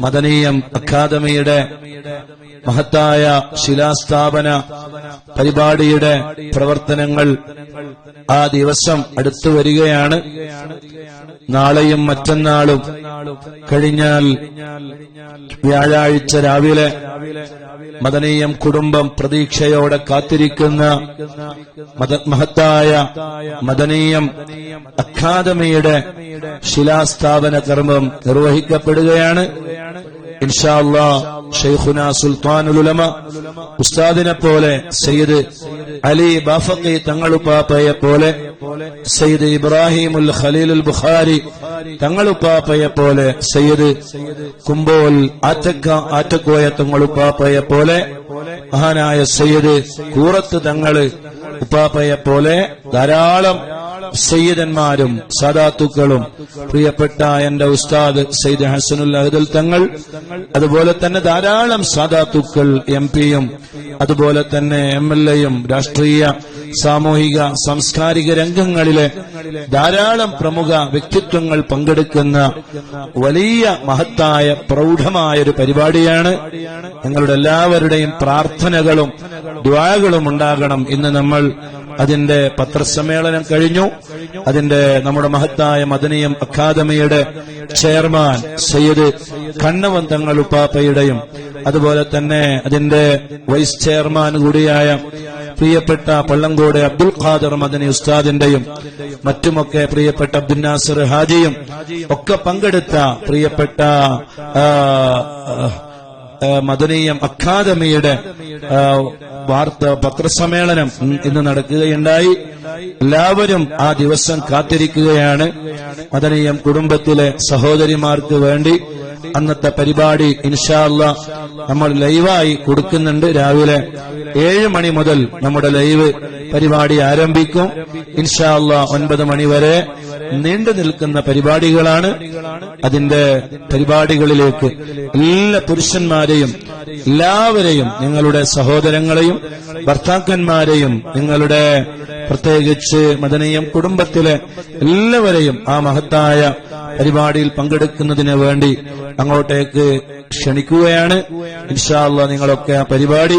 മദനീയം അക്കാദമിയുടെ മഹത്തായ ശിലാസ്ഥാപന പരിപാടിയുടെ പ്രവർത്തനങ്ങൾ ആ ദിവസം അടുത്തു വരികയാണ്. നാളെയും മറ്റന്നാളും കഴിഞ്ഞാൽ വ്യാഴാഴ്ച രാവിലെ മദനീയം കുടുംബം പ്രതീക്ഷയോടെ കാത്തിരിക്കുന്ന മഹത്തായ മദനീയം അക്കാദമിയുടെ ശിലാസ്ഥാപന കർമ്മം നിർവഹിക്കപ്പെടുകയാണ്. ഇൻഷാല്ലാ ഷെയ്ഖുന സുൽത്താനുലമ ഉസ്താദിനെ പോലെ സയ്യിദ് അലി ബാഫക്കി തങ്ങളുപ്പാപ്പയെ പോലെ സയ്യിദ് ഇബ്രാഹിമുൽ ഖലീലുൽ ബുഖാരി തങ്ങളുപ്പാപ്പയെ പോലെ സയ്യിദ് കുമ്പോൽ ആറ്റക്ക ആറ്റക്കോയ തങ്ങളുപ്പാപ്പയെ പോലെ മഹാനായ സയ്യിദ് കൂറത്ത് തങ്ങൾ ഉപ്പാപ്പയെ പോലെ ധാരാളം സയ്യിദന്മാരും സദാത്തുക്കളും പ്രിയപ്പെട്ട എന്റെ ഉസ്താദ് സയ്യിദ് ഹസനുൽ അഹദൽ തങ്ങൾ അതുപോലെ തന്നെ ധാരാളം സദാത്തുക്കൾ എം പിയും അതുപോലെ തന്നെ എം എൽ എയും രാഷ്ട്രീയ സാമൂഹിക സാംസ്കാരിക രംഗങ്ങളിലെ ധാരാളം പ്രമുഖ വ്യക്തിത്വങ്ങൾ പങ്കെടുക്കുന്ന വലിയ മഹത്തായ പ്രൗഢമായ ഒരു പരിപാടിയാണ്. ഞങ്ങളുടെ എല്ലാവരുടെയും പ്രാർത്ഥനകളും ദ്വാകളും ഉണ്ടാകണം. ഇന്ന് നമ്മൾ അതിന്റെ പത്രസമ്മേളനം കഴിഞ്ഞു. അതിന്റെ നമ്മുടെ മഹത്തായ മദനീയം അക്കാദമിയുടെ ചെയർമാൻ സയ്യിദ് കണ്ണവന്തങ്ങൾ ഉപ്പാപ്പയുടെയും അതുപോലെ തന്നെ അതിന്റെ വൈസ് ചെയർമാൻ കൂടിയായ പ്രിയപ്പെട്ട പള്ളങ്കോട് അബ്ദുൽ ഖാദർ മദനി ഉസ്താദിന്റെയും മറ്റുമൊക്കെ പ്രിയപ്പെട്ട അബ്ദുൽ നാസർ ഹാജിയും ഒക്കെ പങ്കെടുത്ത പ്രിയപ്പെട്ട മദനീയം അക്കാദമിയുടെ വാർത്ത പത്രസമ്മേളനം ഇന്ന് നടക്കുകയുണ്ടായി. എല്ലാവരും ആ ദിവസം കാത്തിരിക്കുകയാണ്. മദനീയം കുടുംബത്തിലെ സഹോദരിമാർക്ക് വേണ്ടി അന്നത്തെ പരിപാടി ഇൻഷാല്ല നമ്മൾ ലൈവായി കൊടുക്കുന്നുണ്ട്. രാവിലെ ഏഴ് മണി മുതൽ നമ്മുടെ ലൈവ് പരിപാടി ആരംഭിക്കും. ഇൻഷാല്ല ഒൻപത് മണി വരെ നീണ്ടു നിൽക്കുന്ന പരിപാടികളാണ് അതിന്റെ പരിപാടികളിലേക്ക് എല്ലാ പുരുഷന്മാരെയും എല്ലാവരെയും നിങ്ങളുടെ സഹോദരങ്ങളെയും ഭർത്താക്കന്മാരെയും നിങ്ങളുടെ പ്രത്യേകിച്ച് മദനീയം കുടുംബത്തിലെ എല്ലാവരെയും ആ മഹത്തായ പരിപാടിയിൽ പങ്കെടുക്കുന്നതിന് വേണ്ടി അങ്ങോട്ടേക്ക് ക്ഷണിക്കുകയാണ്. ഇൻഷാല്ല നിങ്ങളൊക്കെ ആ പരിപാടി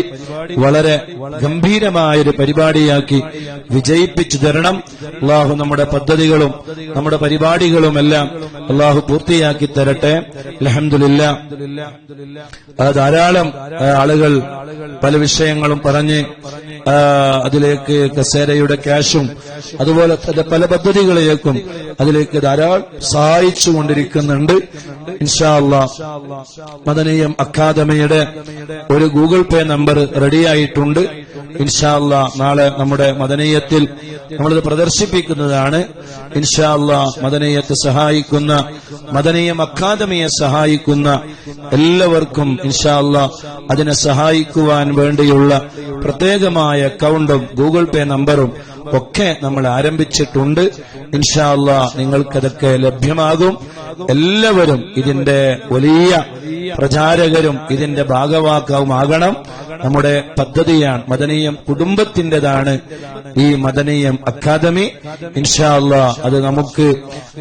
വളരെ ഗംഭീരമായ ഒരു പരിപാടിയാക്കി വിജയിപ്പിച്ചു തരണം. അള്ളാഹു നമ്മുടെ പദ്ധതികളും നമ്മുടെ പരിപാടികളും എല്ലാം അള്ളാഹു പൂർത്തിയാക്കി തരട്ടെ. അലഹമില്ല ധാരാളം ആളുകൾ പല വിഷയങ്ങളും പറഞ്ഞ് അതിലേക്ക് കസേരയുടെ ക്യാഷും അതുപോലെ പല പദ്ധതികളിലേക്കും അതിലേക്ക് ധാരാളം സഹായിച്ചു കൊണ്ടിരിക്കുന്നുണ്ട് ഇൻഷാല്ല മദനീയം അക്കാദമിയുടെ ഒരു ഗൂഗിൾ പേ നമ്പർ റെഡിയായിട്ടുണ്ട്. ഇൻഷാല്ല നാളെ നമ്മുടെ മദനീയത്തിൽ നമ്മളിത് പ്രദർശിപ്പിക്കുന്നതാണ്. ഇൻഷാല്ല മദനീയത്തെ സഹായിക്കുന്ന മദനീയം അക്കാദമിയെ സഹായിക്കുന്ന എല്ലാവർക്കും ഇൻഷാല്ല അതിനെ സഹായിക്കുവാൻ വേണ്ടിയുള്ള പ്രത്യേകമായ അക്കൗണ്ടും ഗൂഗിൾ പേ നമ്പറും ഒക്കെ നമ്മൾ ആരംഭിച്ചിട്ടുണ്ട്. ഇൻഷാല്ല നിങ്ങൾക്കതൊക്കെ ലഭ്യമാകും. എല്ലാവരും ഇതിന്റെ വലിയ പ്രചാരകരും ഇതിന്റെ ഭാഗവാക്കവുമാകണം. നമ്മുടെ പദ്ധതിയാണ് മദനീയം കുടുംബത്തിന്റേതാണ് ഈ മദനീയം അക്കാദമി. ഇൻഷാല്ല അത് നമുക്ക്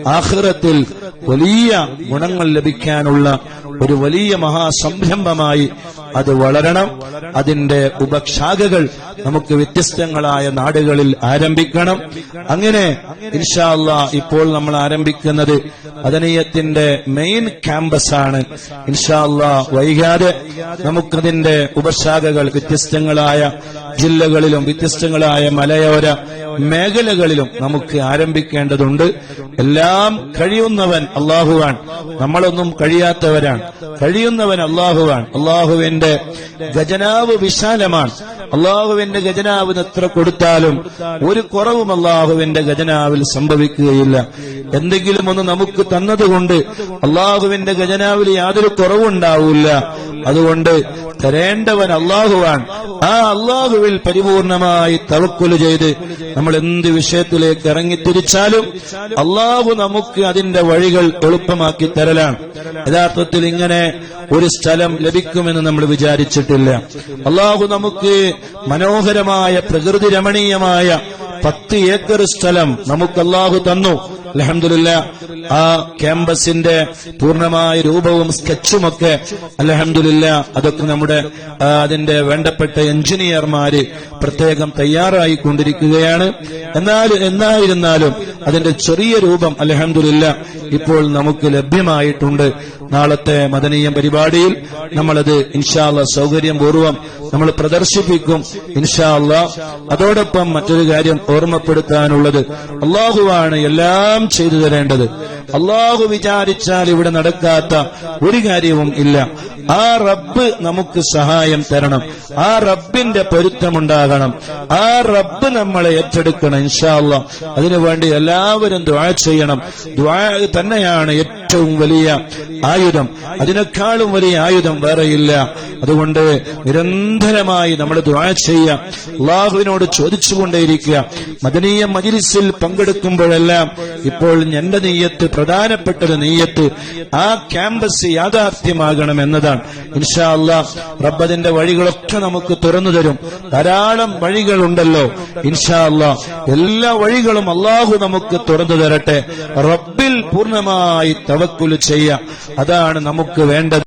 ആഹ്റത്തിൽ വലിയ ഗുണങ്ങൾ ലഭിക്കാനുള്ള ഒരു വലിയ മഹാസംരംഭമായി അത് വളരണം. അതിന്റെ ഉപശാഖകൾ നമുക്ക് വ്യത്യസ്തങ്ങളായ നാടുകളിൽ ആരംഭിക്കണം. അങ്ങനെ ഇൻഷാല്ല ഇപ്പോൾ നമ്മൾ ആരംഭിക്കുന്നത് അതനീയത്തിന്റെ മെയിൻ ക്യാമ്പസ് ആണ്. ഇൻഷാല്ല വൈകാതെ നമുക്കതിന്റെ ഉപശാഖകൾ വ്യത്യസ്തങ്ങളായ ജില്ലകളിലും വ്യത്യസ്തങ്ങളായ മലയോര മേഖലകളിലും നമുക്ക് ആരംഭിക്കേണ്ടതുണ്ട്. എല്ലാം കഴിയുന്നവൻ അള്ളാഹുവാൻ നമ്മളൊന്നും കഴിയാത്തവരാണ്. കഴിയുന്നവൻ അള്ളാഹുവാൻ അള്ളാഹുവിന്റെ ഖജനാവ് വിശാലമാണ്. അള്ളാഹുവിന്റെ ഖജനാവിന് എത്ര കൊടുത്താലും ഒരു കുറവും അള്ളാഹുവിന്റെ ഖജനാവിൽ സംഭവിക്കുകയില്ല. എന്തെങ്കിലും ഒന്ന് നമുക്ക് തന്നതുകൊണ്ട് അള്ളാഹുവിന്റെ ഖജനാവിൽ യാതൊരു കുറവുണ്ടാവില്ല. അതുകൊണ്ട് തരേണ്ടവൻ അള്ളാഹുവാൻ ആ അള്ളാഹുവിൽ പരിപൂർണമായി തവക്കുൽ ചെയ്ത് നമ്മൾ എന്ത് വിഷയത്തിലേക്ക് ഇറങ്ങി ഇറങ്ങിത്തിരിച്ചാലും അള്ളാഹു നമുക്ക് അതിന്റെ വഴികൾ എളുപ്പമാക്കി തരലാണ്. യഥാർത്ഥത്തിൽ ഇങ്ങനെ ഒരു സ്ഥലം ലഭിക്കുമെന്ന് നമ്മൾ വിചാരിച്ചിട്ടില്ല. അള്ളാഹു നമുക്ക് മനോഹരമായ പ്രകൃതി രമണീയമായ പത്ത് ഏക്കർ സ്ഥലം നമുക്ക് അള്ളാഹു തന്നു. അലഹമില്ല ആ ക്യാമ്പസിന്റെ പൂർണമായ രൂപവും സ്കെച്ചുമൊക്കെ അലഹമില്ല അതൊക്കെ നമ്മുടെ അതിന്റെ വേണ്ടപ്പെട്ട എഞ്ചിനീയർമാര് പ്രത്യേകം തയ്യാറായി കൊണ്ടിരിക്കുകയാണ് എന്നാൽ എന്നായിരുന്നാലും അതിന്റെ ചെറിയ രൂപം അലഹമില്ല ഇപ്പോൾ നമുക്ക് ലഭ്യമായിട്ടുണ്ട്. നാളത്തെ മദനീയം പരിപാടിയിൽ നമ്മളത് ഇൻഷാല്ല സൗകര്യപൂർവം നമ്മൾ പ്രദർശിപ്പിക്കും ഇൻഷാല്ല അതോടൊപ്പം മറ്റൊരു കാര്യം ഓർമ്മപ്പെടുത്താനുള്ളത്. അള്ളാഹുവാണ് എല്ലാം ചെയ്തു തരേണ്ടത്. അള്ളാഹു വിചാരിച്ചാൽ ഇവിടെ നടക്കാത്ത ഒരു കാര്യവും ഇല്ല. ആ റബ്ബ് നമുക്ക് സഹായം തരണം. ആ റബ്ബിന്റെ പൊരുത്തമുണ്ടാകണം. ആ റബ്ബ് നമ്മളെ ഏറ്റെടുക്കണം ഇൻഷാല്ല അതിനുവേണ്ടി എല്ലാവരും ദ്വാ ചെയ്യണം. ദ്വാ തന്നെയാണ് ഏറ്റവും വലിയ ആയുധം. അതിനേക്കാളും വലിയ ആയുധം വേറെയില്ല. അതുകൊണ്ട് നിരന്തരമായി നമ്മൾ ദ്വാ ചെയ്യാം അള്ളാഹുവിനോട് ചോദിച്ചുകൊണ്ടേയിരിക്കുക. മദനീയ മജിലിസിൽ പങ്കെടുക്കുമ്പോഴെല്ലാം ഇപ്പോൾ എന്റെ നെയ്യത്ത് പ്രധാനപ്പെട്ടൊരു നെയ്യത്ത് ആ ക്യാമ്പസ് യാഥാർത്ഥ്യമാകണം എന്നതാണ്. ഇൻഷാ അള്ളാഹ് റബ്ബതിന്റെ വഴികളൊക്കെ നമുക്ക് തുറന്നു തരും. ധാരാളം വഴികളുണ്ടല്ലോ. ഇൻഷാ എല്ലാ വഴികളും അള്ളാഹു നമുക്ക് തുറന്നു തരട്ടെ. റബ്ബിൽ പൂർണമായി തവക്കുലു ചെയ്യാം. അതാണ് നമുക്ക് വേണ്ടത്.